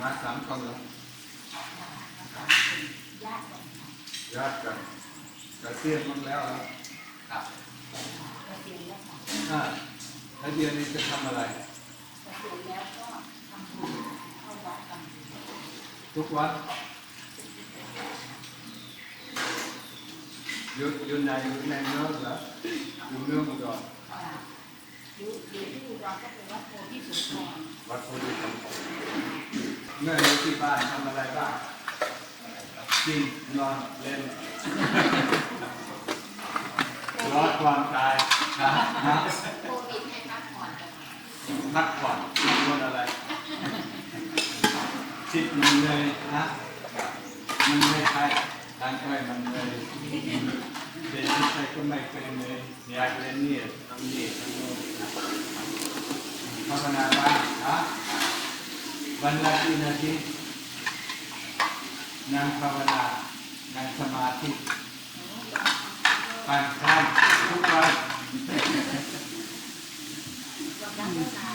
มาสามคนเหรอญาติกันค่ะญาติกันเกษียณหมดแล้วเหรอครับเกษียณแล้วค่ะอ่าแล้วเดือนนี้จะทำอะไรเกษียณแล้วก็ทำบุญเข้าวัดกันทุกวันอยู่อยู่ในอยู่ในเมืองเหรออยู่เมืองอุดรค่ะอยู่อยู่ที่อุดรก็เป็นวัดโพธิสุพรวัดโพธิสัตว์ เมื่ออยู่ที่บ้านทำอะไรบ้างกินนอนเล่นรอดความตายนะนะโควิดให้พักผ่อนกันพักผ่อนพักผ่อนอะไรจิตมันเลยนะมันไม่ใช่ทางไปมันเลยเด็กที่ใครก็ไม่เป็นเลยอยากเล่นเนี่ยทำนี่ทำโน่นภาวนาบ้างนะ วันละกี่นาทีนั่งภาวนานั่งสมาธิปั่นข้ามทุกวัน วันนั้นก็นานเลยค่ะ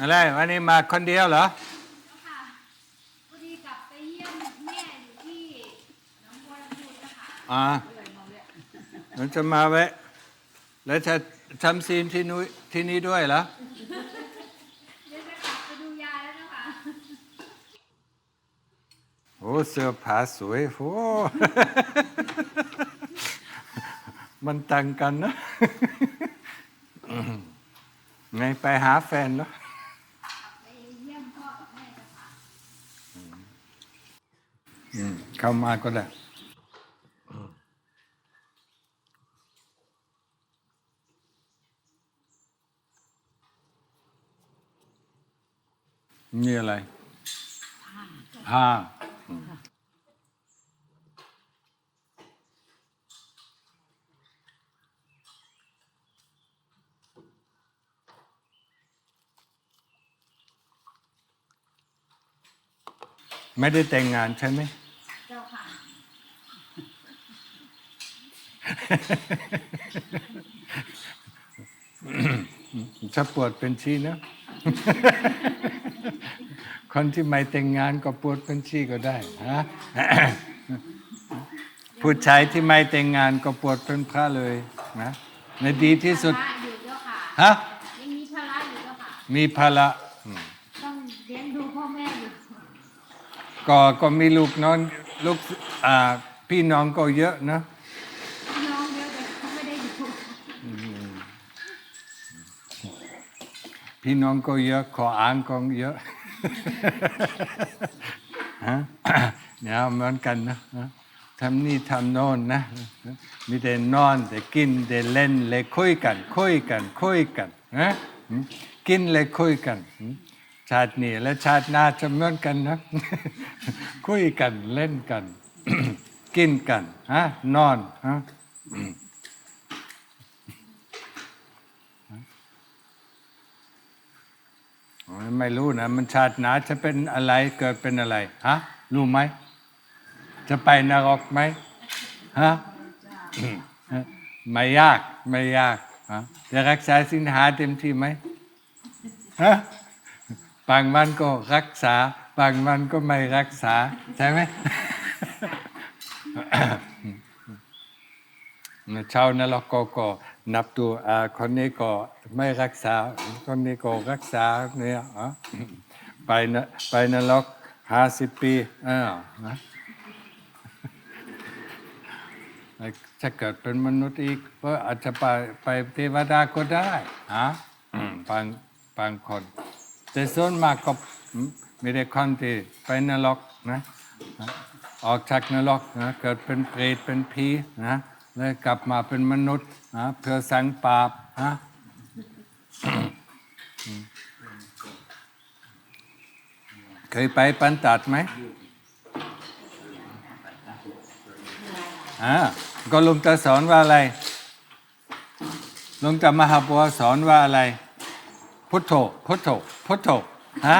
อะไรวันนี้มาคนเดียวเหรอค่ะพอดีกลับไปเยี่ยมแม่อยู่ที่หนองบัวลำพูนะคะอ่าเราจะมาแวะแล้วจะทำซีนที่นุ้ยที่นี่ด้วยเหรอ เดี๋ยวจะกลับไปดูยายแล้วนะคะโอ้เสื้อผ้าสวยโอ้ มันต่างกันนะ ไงไปหาแฟนเหรอ กลับไปเยี่ยมพ่อกับแม่จะค่ะ อืม เข้ามาก็ได้นี่อะไรผ้าไม่ได้แต่งงานใช่ไหม เจ้าค่ะ ถ้าปวดเป็นชีนะ คนที่ไม่แต่งงานก็ปวดเป็นชีก็ได้ฮะผู้ชายที่ไม่แต่งงานก็ปวดเป็นพระเลยนะในดีที่สุดภาระอยู่เจ้าค่ะฮะยังมีภาระอยู่เจ้าค่ะมีภาระอืมต้องเลี้ยงดูพ่อแม่อยู่ก็ก็มีลูกน้องลูกอ่าพี่น้องก็เยอะนะ น้องเยอะแต่เขาไม่ได้อยู่ พี่น้องก็เยอะขออ่านก็เยอะฮะเนี่ยเหมือนกันนะทำนี่ทำโน่นนะมีแต่นอนแต่กินแต่เล่นเลยคุยกัน คุยกัน คุยกันนะกินเลยคุยกัน ชาตินี้และชาติหน้าจะเหมือนกันนะคุยกันเล่นกัน กินกันฮะนอนฮะ โอ้ย ไม่รู้นะ มันชาติหนาจะเป็นอะไรเกิดเป็นอะไร ฮะ รู้ไหม จะไปนรกไหมฮะไม่ยาก ไม่ยากฮะจะรักษาสินหาเต็มที่ไหมฮะบางวันก็รักษา บางวันก็ไม่รักษา ใช่ไหมชาวนรกก็ก็ นับดูอ่าคนนี้ก็ไม่รักษา คนนี้ก็รักษาเนี่ยอะไปนะไปนรกห้าสิบปีอ้าวนะจะเกิดเป็นมนุษย์อีกก็อาจจะไปไปเทวดาก็ได้ฮะอืมบางบางคน แต่ส่วนมากก็ไม่ได้คนที่ไปนรกนะ ออกจากนรกนะเกิดเป็นเปรตเป็นผีนะ แล้วกลับมาเป็นมนุษย์นะเพื่อสังบาปนะเคยไปปันตัดไหมอ่าก็ลุงตาสอนว่าอะไรลุงตามหาบัวสอนว่าอะไร พุทโธพุทโธพุทโธฮะ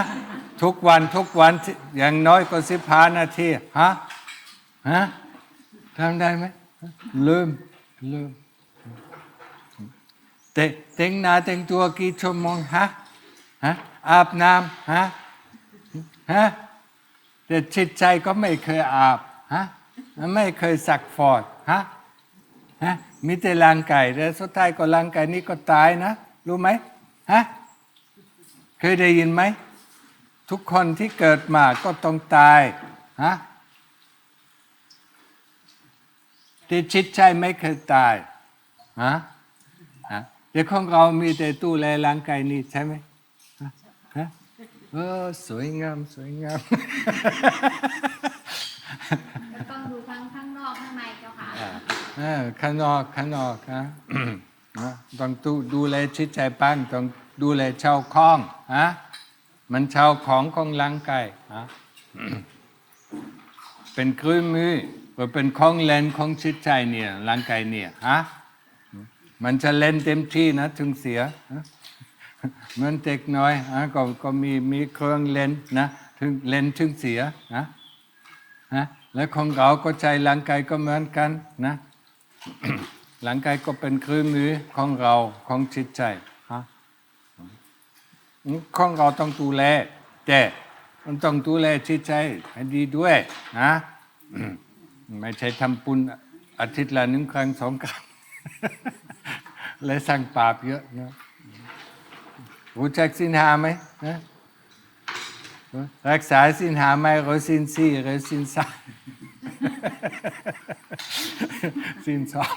ทุกวันทุกวันอย่างน้อยก็สิบห้านาทีฮะฮะทำได้ไหม ลืมลืมแต่แต่งหน้าแต่งตัวกี่ชั่วโมงฮะฮะอาบน้ำฮะฮะแต่จิตใจก็ไม่เคยอาบฮะไม่เคยสักฟอดฮะฮะมีแต่ร่างกายแต่สุดท้ายก็ร่างกายนี้ก็ตายนะ รู้ไหมฮะเคยได้ยินไหม ทุกคนที่เกิดมาก็ต้องตายฮะ แต่จิตใจไม่เคยตายฮะฮะแต่ของเรามีแต่ตู้แลร่างกายนี้ใช่ไหมฮะฮะเออสวยงามสวยงามแล้วต้องดูทั้งข้างนอกข้างในเจ้าค่ะเออข้างนอกข้างนอกฮะนะต้องดูดูแลจิตใจบ้างต้องดูแลเช่าคล้องฮะมันเช่าของของร่างกายฮะเป็นเครื่องมือ หรือเป็นของเล่นของจิตใจเนี่ยร่างกายเนี่ยฮะมันจะเล่นเต็มที่นะถึงเสียเหมือนเด็กน้อยฮะก็ก็มีมีเครื่องเล่นนะถึงเล่นถึงเสียนะนะและของเราก็ใจร่างกายก็เหมือนกันนะร่างกายก็เป็นเครื่องมือของเราของจิตใจฮะของเราต้องดูแลแต่มันต้องดูแลจิตใจให้ดีด้วยนะ ไม่ใช่ทำปุญอาทิตย์ละหนึ่งครั้งสองครั้งและสร้างบาปเยอะนะรู้จักสินหาไหมนะรักษาสินหาไหมหรือสินสี่หรือสินสามสินสอง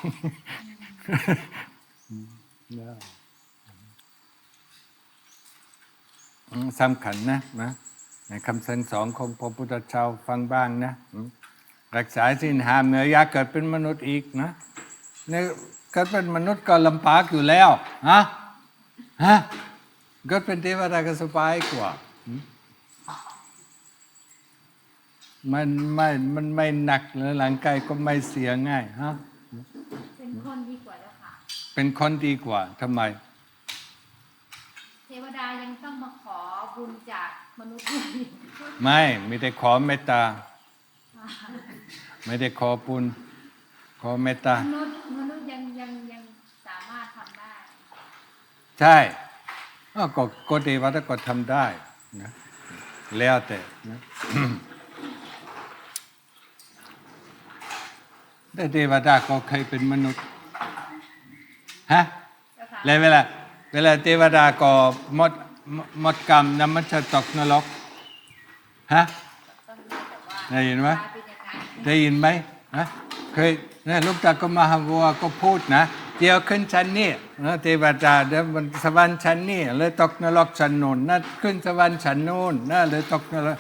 สำคัญนะนะคำสั่งสอนของพระพุทธเจ้าฟังบ้างนะ รักษาสินหาเมื่ออยากเกิดเป็นมนุษย์อีกนะเนี่ยเกิดเป็นมนุษย์ก็ลำบากอยู่แล้วฮะฮะเกิดเป็นเทวดาก็สบายกว่ามันไม่มันไม่หนักแล้วร่างกายก็ไม่เสียง่ายฮะเป็นคนดีกว่าเจ้าค่ะเป็นคนดีกว่าทำไม เทวดายังต้องมาขอบุญจากมนุษย์ด้วยไม่ไม่ได้ขอเมตตา ไม่ได้ขอปุญขอเมตตามนุษย์มนุษย์ยังยังยังสามารถทำได้ ใช่อ้าวก็ก็เทวดาก็ทำได้นะแล้วแต่นะแต่เทวดาก็เคยเป็นมนุษย์ฮะเจ้าค่ะแล้วเวลาเวลาเทวดาก็หมดหมดกรรมนั้นมันจะตกนรกฮะต้องรู้แต่ว่าได้ยินไหมตายเป็นยัง ได้ยินไหมนะเคยนะลูกตาก็มาหาวัวก็พูดนะเดี๋ยวขึ้นชั้นนี้นะเทวดาเดี๋ยวมันสวรรค์ชั้นนี้เลยตกนรกชั้นโน้นนะขึ้นสวรรค์ชั้นโน้นนะเลยตกนรก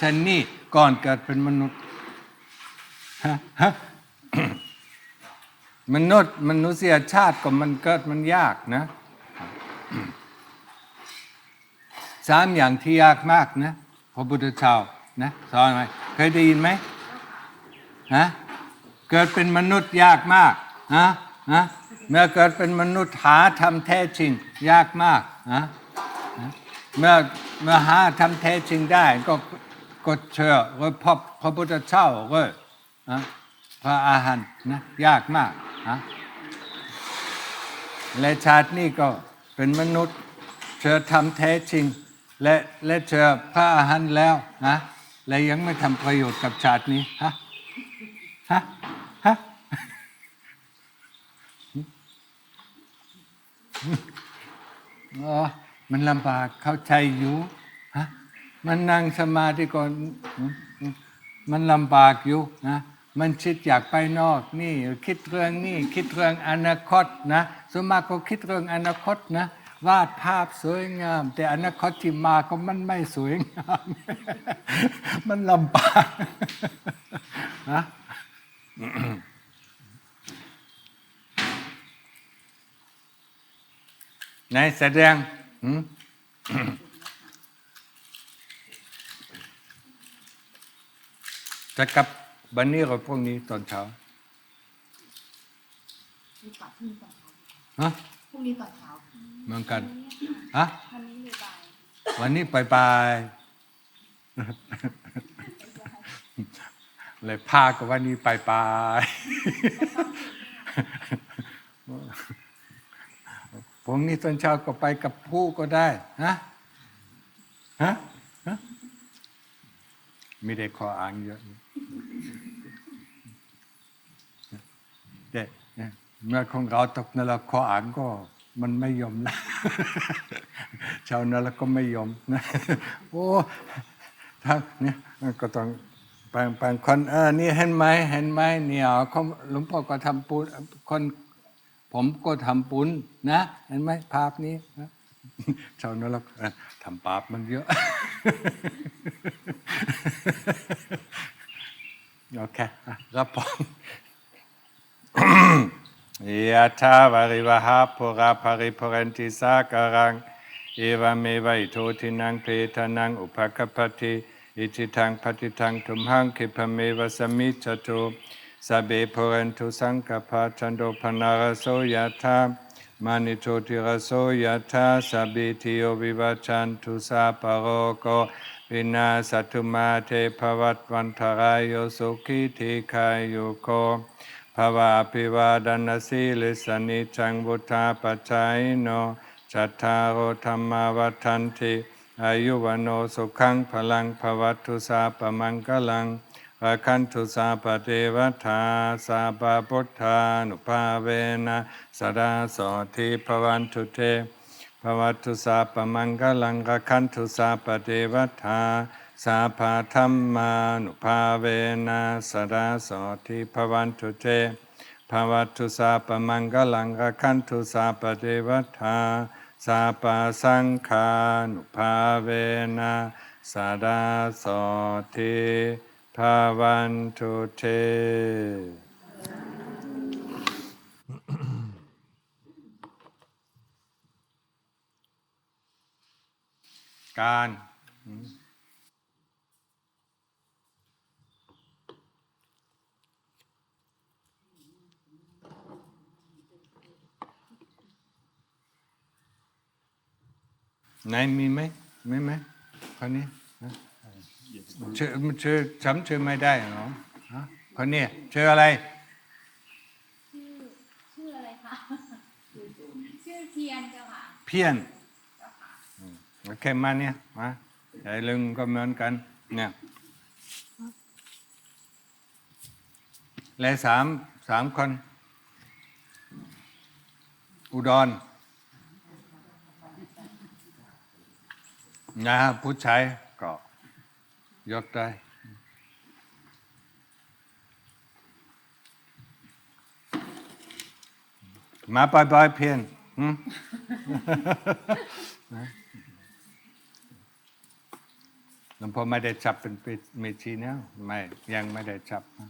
ชั้นนี้ก่อนเกิดเป็นมนุษย์ฮะฮะมนุษย์มนุษยชาติก็มันเกิดมันยากนะสามอย่างที่ยากมากนะพระพุทธเจ้านะสอนไหมเคยได้ยินไหม ฮะเกิดเป็นมนุษย์ยากมากนะนะเมื่อเกิดเป็นมนุษย์หาทำแท้จริงยากมากนะเมื่อเมื่อหาทำแท้จริงได้ก็ก็เชื่อว่าพระพระพุทธเจ้าก็พระอาหารนะยากมากนะและชาตินี้ก็เป็นมนุษย์เชื่อทำแท้จริง และและเชื่อพระอาหารแล้วนะและยังไม่ทำประโยชน์กับชาตินี้ฮะ ฮะฮะอ๋อมันลำบากเข้าใจอยู่ฮะมันนั่งสมาธิก่อน มันลำบากอยู่นะมันคิดอยากไปนอกนี่ คิดเรื่องนี่คิดเรื่องอนาคตนะสวนมากก็คิดเรื่องอนาคตนะวาดภาพสวยงาม แต่อนาคตที่มาก็มันไม่สวยงาม มันลำบากนะ ไหนแสดงหืมจะกลับบันนี้หรือพรุ่งนี้ตอนเช้านี่กลับพรุ่งนี้ตอนเช้าฮะพรุ่งนี้ตอนเช้าเหมือนกันฮะวันนี้เลยบายวันนี้ไปไป เลยพากับวันนี้ไปไปพรุ่งนี้ตอนเช้าก็ไปกับผู้ก็ได้ฮะฮะฮะไม่ได้ขออ่านเยอะเด็เมื่อของเราตกนรกขออ่านก็มันไม่ยอมนะชาวนรกก็ไม่ยอมนะโอ้ถ้าเนี่ยก็ต้อง บางบางคนเออนี่เห็นไหมเห็นไหมเนี่ยเขาหลวงพ่อก็ทำปุญคนผมก็ทำปุญนนะ เห็นไหมภาพนี้นะชาวนรกเออทำบาปมันเยอะ โอเคอะรับพรยะถาวาริวหาปุราภริภรันติสาการัง เอวเมวัยโททินังเพทานังอุปกปปติ อิทิทังปฏิทังทุมหังคิปเมวะสมิจจตุสัพเบภรันตุสังกปปจันโดปนารโสยะธามานิโชติรโสยะธาสัพพิติโยวิวัชันตุสาปโรโกวินาสตุมาเทภวัตวันทรายโยสุขีทีคายโยโกภวะพิวาดานสีลิสนิจังบุธาปัจจายโนจัตตารโธรรมาวัฏันติ อายุวันโนสุขังพลังภวัตุสาปมังกลังราคันตุสาปเทวทาสาปพุทธานุภาเวนะสดาโสทิภวันตุเตภวัตุสาปมังกลังกคันตุสาปเทวทาสาภาธรรมานุภาเวนะสดาโสทิภวันตุเตภวัตุสาปมังกลังกคันตุสาปเทวทา สาปาสังขานุภาเวนะสดาโสทิภวันตุเทการ ไหนมีไหมมีไหมคนนี้ฮะชื่อชื่อจำชื่อไม่ได้เหรอฮะคนนี้ชื่ออะไร ชื่อชื่ออะไรคะชื่อเทียนเจ้าค่ะเพี้ยนอืมโอเคมาเนี่ยมาไอ้ลึงก็เหมือนกัน เนี่ยและสามสามคน อุดร นะฮะผู้ชายก็ยกได้มาบ่อยๆเพียนหืมหลวงพ่อไม่ได้จับเป็นเมชีนะไม่ยังไม่ได้จับนะ